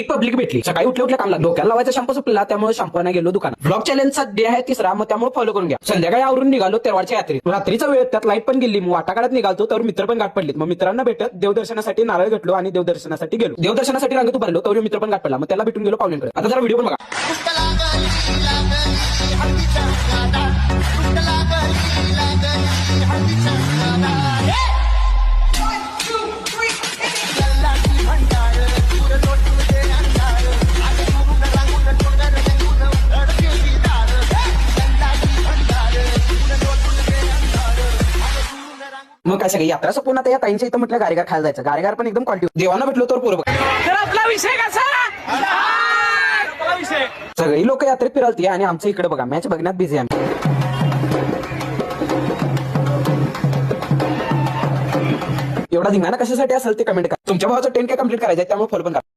ही public भेटली. सकाळी उठल्या उठल्या काम डोक्याला लावायचा शॅम्पू सुटला त्यामुळे शॅम्पू नाही गेलो दुकानात. ब्लॉग चॅलेंजचा डे आहे तिसरा मग त्यामुळे फॉलो करून घ्या. संध्याकाळी आवरून निघालो तेरवाडच्या यात्रेत रात्रीचा वेळ त्यात लाइट पण गेली. मग वाटाकाळात निघालो निघालतो तर मित्र पण गाठ पडलीत. मग मित्रांना भेटत देवदर्शनासाठी नारळ घेतलो आणि देवदर्शनासाठी गेलो. देवदर्शनासाठी रांगेत उभारलो तर मित्र पण गाठ पडला. मग त्याला भेटून गेलो पाहुण्यांकडे. आता जरा व्हिडिओ पण बघा. मग काय सगळी यात्रा संपून आता या ताईंच्या इथं म्हटलं गारेगार खायला जायचं. गारेगार पण एकदम क्वालिटी देवाना भेटलो तर पोरं बघा. तर आपला विषय कसा? आपला विषय. सगळी लोक यात्रेत फिरलती आणि आमचं इकडे बघा मॅच बघण्यात बिझी आम्ही. एवढा धिंगाणा कशासाठी असेल ते कमेंट करा. तुमच्या भावाचं टेन काय कंप्लीट करायचं आहे त्यामुळे फॉलो पण करा.